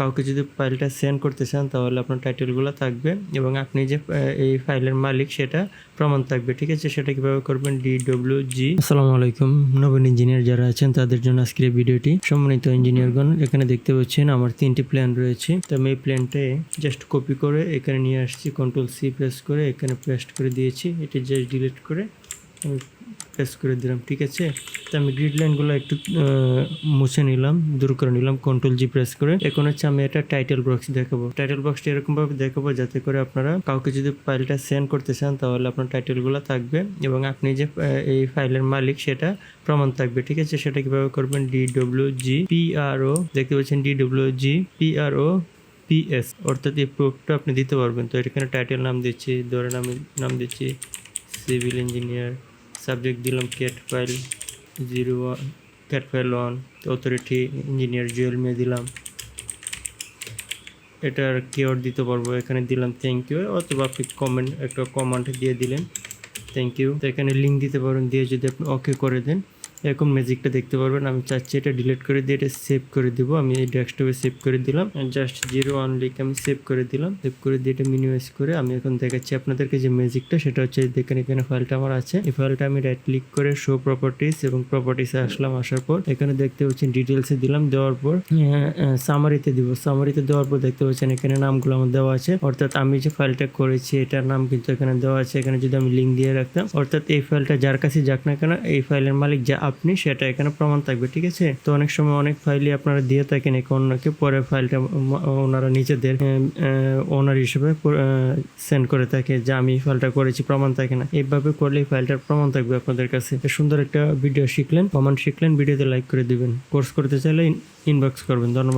কাউকে যদি ফাইলটা সেন্ড করতে চান, তাহলে আপনার টাইটেলগুলো থাকবে এবং আপনি যে এই ফাইলের মালিক, সেটা প্রমাণ থাকবে, ঠিক আছে? সেটা কীভাবে করবেন? ডি ডব্লিউ জি আসসালামু আলাইকুম। নবীন ইঞ্জিনিয়ার যারা আছেন, তাদের জন্য আজকের ভিডিওটি সম্মানিত ইঞ্জিনিয়ারগণ এখানে দেখতে পাচ্ছেন আমার তিনটি প্ল্যান রয়েছে। তো আমি এই প্ল্যানটাই জাস্ট কপি করে এখানে নিয়ে আসছি কন্ট্রোল সি প্রেস করে এখানে পেস্ট করে দিয়েছি। এটি জাস্ট ডিলিট করে আমি প্রেস করে দিলাম, ঠিক আছে? তো আমি গ্রিড লাইনগুলো একটু মুছে নিলাম, দূর করে নিলাম কন্ট্রোল জি প্রেস করে। এখন হচ্ছে আমি এটা টাইটেল বক্স দেখাবো। টাইটেল বক্সটা এরকমভাবে দেখাবো যাতে করে আপনারা কাউকে যদি ফাইলটা সেন্ড করতে চান, তাহলে আপনার টাইটেলগুলো থাকবে এবং আপনি যে এই ফাইলের মালিক, সেটা প্রমাণ থাকবে, ঠিক আছে? সেটা কীভাবে করবেন? D W G P R O দেখতে পাচ্ছেন D W G P R O PS অর্থাৎ এই প্রুফটা আপনি দিতে পারবেন। তো এখানে টাইটেল নাম দিচ্ছি ধরেন আমি নাম দিচ্ছি সিভিল ইঞ্জিনিয়ার সাবজেক্ট দিলাম cat file zero one cat file one authority engineer Jewel মে দিলাম। এটার কিওয়ার্ড দিতে পারব, এখানে দিলাম থ্যাংক ইউ অথবা আপনি কমেন্ট একটা কমান্ড দিয়ে দিলেন থ্যাংক ইউ তো এখানে লিঙ্ক দিতে পারেন, দিয়ে যদি আপনি ওকে করে দেন এরকম ম্যাজিকটা দেখতে পারবেন। আমি চাচ্ছি এটা ডিলিট করে দিয়ে এটা সেভ করে দিব। আমি এই ডেস্কটপে সেভ করে দিলাম। জাস্ট জিরো ওয়ান লিখ আমি সেভ করে দিলাম। সেভ করে দিয়ে এটা মিনিমাইজ করে আমি এখন দেখাচ্ছি আপনাদেরকে যে ম্যাজিকটা। সেটা হচ্ছে দেখেন এখানে ফাইলটা আমার আছে। এই ফাইলটা আমি রাইট ক্লিক করে শো প্রপার্টিস এবং প্রপার্টিসে আসলাম। আসার পর এখানে দেখতে পাচ্ছেন ডিটেলসে দিলাম। দেওয়ার পর সামারিতে দিব। সামারিতে দেওয়ার পর দেখতে পাচ্ছেন এখানে নামগুলো আমার দেওয়া আছে। অর্থাৎ আমি যে ফাইলটা করেছি, এটার নাম কিন্তু এখানে দেওয়া আছে। এখানে যদি আমি লিঙ্ক দিয়ে রাখতাম, অর্থাৎ এই ফাইলটা যার কাছে যাক না কেন, এই ফাইলের মালিক যা আপনি সেটা এখানে প্রমাণ থাকবে, ঠিক আছে? তো অনেক সময় অনেক ফাইলই আপনারা দিয়ে থাকেন এক অন্যকে, পরে ফাইলটা ওনারা নিজেদের ওনার হিসেবে সেন্ড করে থাকে যে আমি ফাইলটা করেছি, প্রমাণ থাকে না। এইভাবে করলে ফাইলটার প্রমাণ থাকবে আপনাদের কাছে। সুন্দর একটা ভিডিও শিখলেন। কমান্ড শিখলেন, ভিডিওতে লাইক করে দিবেন। কোর্স করতে চাইলে ইনবক্স করবেন। ধন্যবাদ।